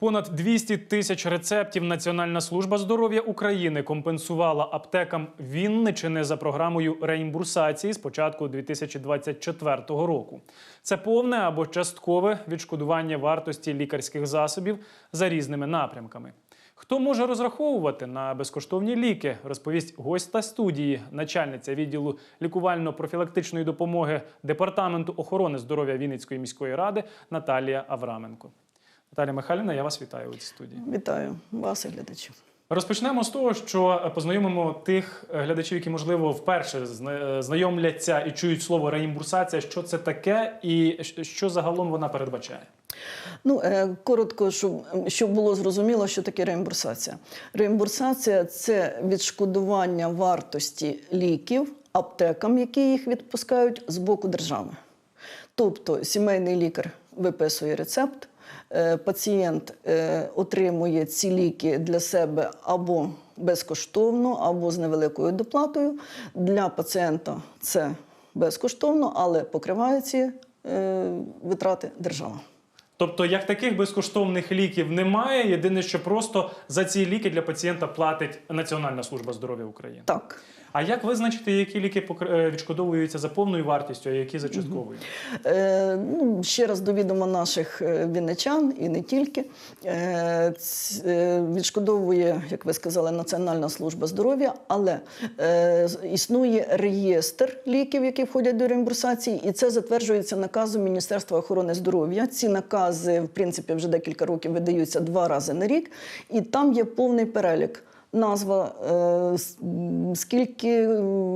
Понад 200 тисяч рецептів Національна служба здоров'я України компенсувала аптекам Вінничини за програмою реімбурсації з початку 2024 року. Це повне або часткове відшкодування вартості лікарських засобів за різними напрямками. Хто може розраховувати на безкоштовні ліки, розповість гостя студії, начальниця відділу лікувально-профілактичної допомоги Департаменту охорони здоров'я Вінницької міської ради Наталія Авраменко. Наталія Михайлівна, я вас вітаю у цій студії. Вітаю вас і глядачів. Розпочнемо з того, що познайомимо тих глядачів, які можливо вперше знайомляться і чують слово реімбурсація. Що це таке, і що загалом вона передбачає? Ну е, коротко, щоб, щоб було зрозуміло, що таке реімбурсація. Реімбурсація це відшкодування вартості ліків аптекам, які їх відпускають з боку держави. Тобто сімейний лікар виписує рецепт, е, пацієнт е, отримує ці ліки для себе або безкоштовно, або з невеликою доплатою. Для пацієнта це безкоштовно, але покриває ці е, витрати держава. Тобто, як таких безкоштовних ліків немає. Єдине, що просто за ці ліки для пацієнта платить Національна служба здоров'я України. Так. А як визначити, які ліки е, відшкодовуються за повною вартістю, а які за частковою? Е, ну, ще раз до відома наших е, вінничан і не тільки. Е, е, відшкодовує, як ви сказали, Національна служба здоров'я, але е, існує реєстр ліків, які входять до реімбурсації, і це затверджується наказом Міністерства охорони здоров'я. Ці накази, в принципі, вже декілька років видаються два рази на рік, і там є повний перелік. Назва, е, скільки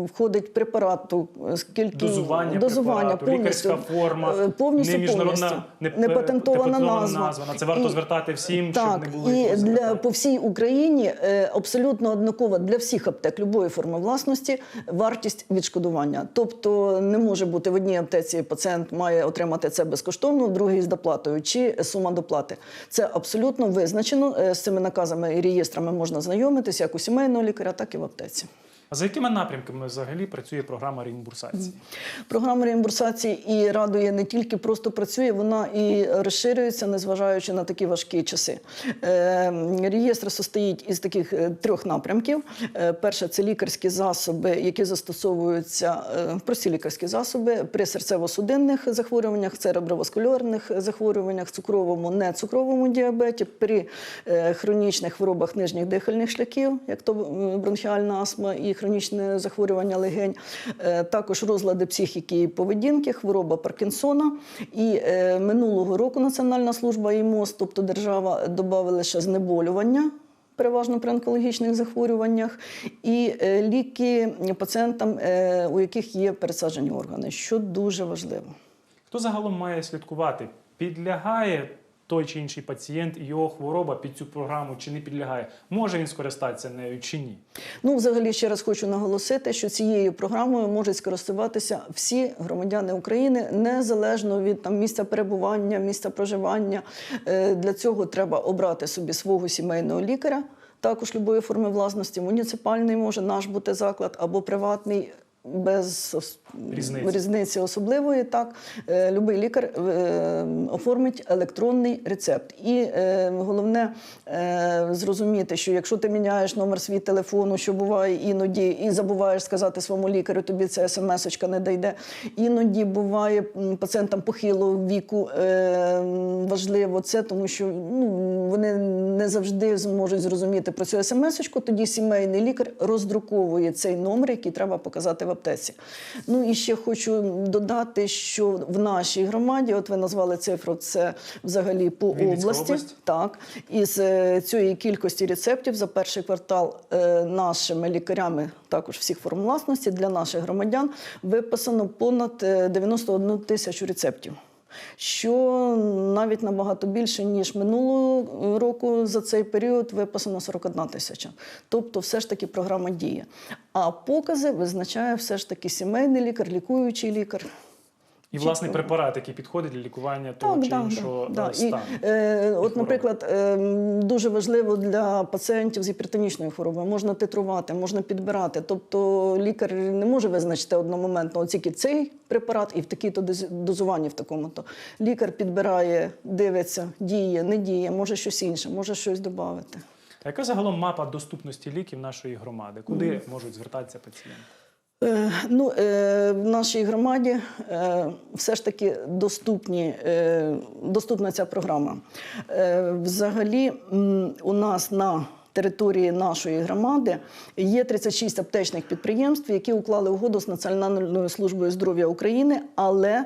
входить препарату, скільки Дозування, дозування препарату, лікарська форма, е, повністю, не міжнародна, повністю. не, непатентована назва. На це варто І- звертати всім, так, щоб не було і для по всій Україні е, абсолютно однакова для всіх аптек любої форми власності вартість відшкодування. Тобто не може бути в одній аптеці пацієнт має отримати це безкоштовно, в другій з доплатою чи сума доплати. Це абсолютно визначено з цими наказами і реєстрами можна знайомитися як у сімейного лікаря, так і в аптеці. А за якими напрямками взагалі працює програма реімбурсації? Програма реімбурсації і радує не тільки просто працює, вона і розширюється, незважаючи на такі важкі часи. Е, реєстр состоїть із таких е, трьох напрямків. Е, перше це лікарські засоби, які застосовуються прості лікарські засоби при серцево-судинних захворюваннях, цереброваскулярних захворюваннях, цукровому, нецукровому діабеті, при хронічних хворобах нижніх дихальних шляхів, як то бронхіальна астма і хронічне захворювання легень, Е, також розлади психіки і поведінки, хвороба Паркінсона. І е, минулого року Національна служба і МОЗ, тобто держава, додали ще знеболювання. Переважно при онкологічних захворюваннях, і е, ліки пацієнтам, у яких є пересаджені органи, що дуже важливо. Хто загалом має слідкувати? Підлягає той чи інший пацієнт і його хвороба під цю програму чи не підлягає? Може він скористатися нею чи ні? Ну, взагалі, ще раз хочу наголосити, що цією програмою можуть скористуватися всі громадяни України незалежно від там місця перебування, місця проживання. Е, Для цього треба обрати собі свого сімейного лікаря. Також любої форми власності, муніципальний може наш бути заклад або приватний. Без Різниці. різниці особливої, так Е, любий лікар е, оформить електронний рецепт. І е, головне зрозуміти, що якщо ти міняєш номер свій телефону, що буває іноді, і забуваєш сказати своєму лікарю, тобі ця смс-очка не дійде. Іноді буває пацієнтам похилого віку важливо це, тому що ну, вони не завжди зможуть зрозуміти про цю смс-очку. Тоді сімейний лікар роздруковує цей номер, який треба показати в аптеці. Ну і ще хочу додати, що в нашій громаді, от ви назвали цифру, це взагалі по Вінницька області. область? Так, із е, цієї кількості рецептів за перший квартал е, нашими лікарями, також всіх форм власності для наших громадян виписано понад е, 91 тисячу рецептів. Що навіть набагато більше ніж минулого року за цей період виписано 41 тисяча. Тобто, все ж таки програма діє. А покази визначає все ж таки сімейний лікар, лікуючий лікар. І власний препарат, який підходить для лікування того чи іншого да, е, да. І, стану. е, от, наприклад, е, дуже важливо для пацієнтів з гіпертонічною хворобою. Можна титрувати, можна підбирати. Тобто лікар не може визначити одномоментно от тільки цей препарат і в такій-то доз- дозуванні в такому-то. Лікар підбирає, дивиться, діє, не діє, може щось інше, може щось додати. А яка загалом мапа доступності ліків нашої громади? Куди можуть звертатися пацієнти? Е, Ну, е, в нашій громаді е, все ж таки доступні, доступна ця програма. Взагалі, у нас на території нашої громади є 36 аптечних підприємств, які уклали угоду з Національною службою здоров'я України, але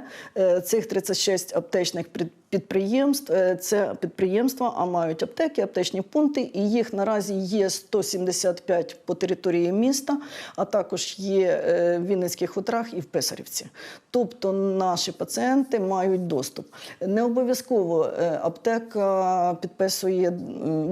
цих 36 аптечних пред- підприємств е, це підприємства, а мають аптеки, аптечні пункти, і їх наразі є 175 по території міста, а також є е, в Вінницьких хутрах і в Писарівці. Тобто наші пацієнти мають доступ. Не обов'язково е, аптека підписує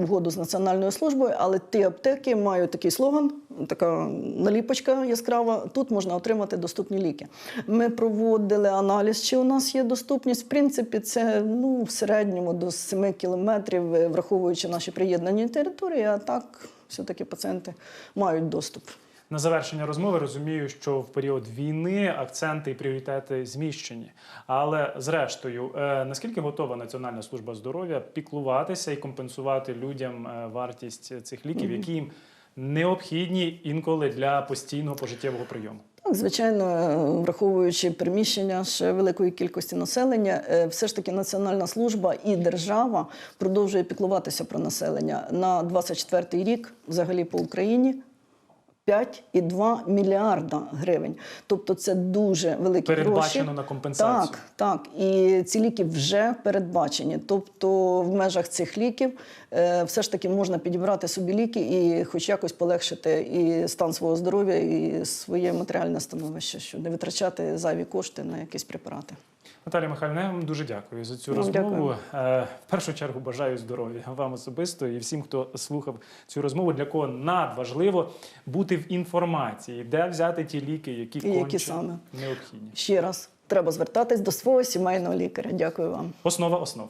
угоду з національною службою, але ті аптеки мають такий слоган. Така наліпочка яскрава. Тут можна отримати доступні ліки. Ми проводили аналіз, чи у нас є доступність. В принципі, це ну, в середньому до 7 кілометрів, е, враховуючи наші приєднані території. А так, все-таки пацієнти мають доступ. На завершення розмови розумію, що в період війни акценти і пріоритети зміщені. Але зрештою, е, наскільки готова Національна служба здоров'я піклуватися і компенсувати людям е, вартість цих ліків, які їм необхідні інколи для постійного пожиттєвого прийому? Так, звичайно, враховуючи приміщення ще великої кількості населення, е, все ж таки Національна служба і держава продовжує піклуватися про населення на 24 рік, взагалі по Україні. 5,2 мільярда гривень. Тобто це дуже великі Передбачено гроші. на компенсацію. Так, так. І ці ліки вже передбачені. Тобто, в межах цих ліків е, все ж таки можна підібрати собі ліки і хоч якось полегшити і стан свого здоров'я, і своє матеріальне становище, що не витрачати зайві кошти на якісь препарати. Наталія Михайлівна, я вам дуже дякую за цю розмову. дякую. Е, В першу чергу бажаю здоров'я вам особисто і всім, хто слухав цю розмову, для кого надважливо бути в інформації, де взяти ті ліки, які І які саме? необхідні. Ще раз треба звертатись до свого сімейного лікаря. Дякую вам. Основа основ.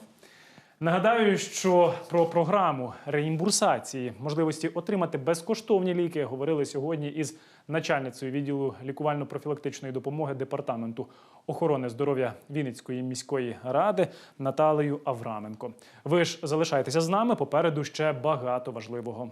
Нагадаю, що про програму реімбурсації можливості отримати безкоштовні ліки говорили сьогодні із начальницею відділу лікувально-профілактичної допомоги департаменту охорони здоров'я Вінницької міської ради Наталею Авраменко. Ви ж залишайтеся з нами. Попереду ще багато важливого.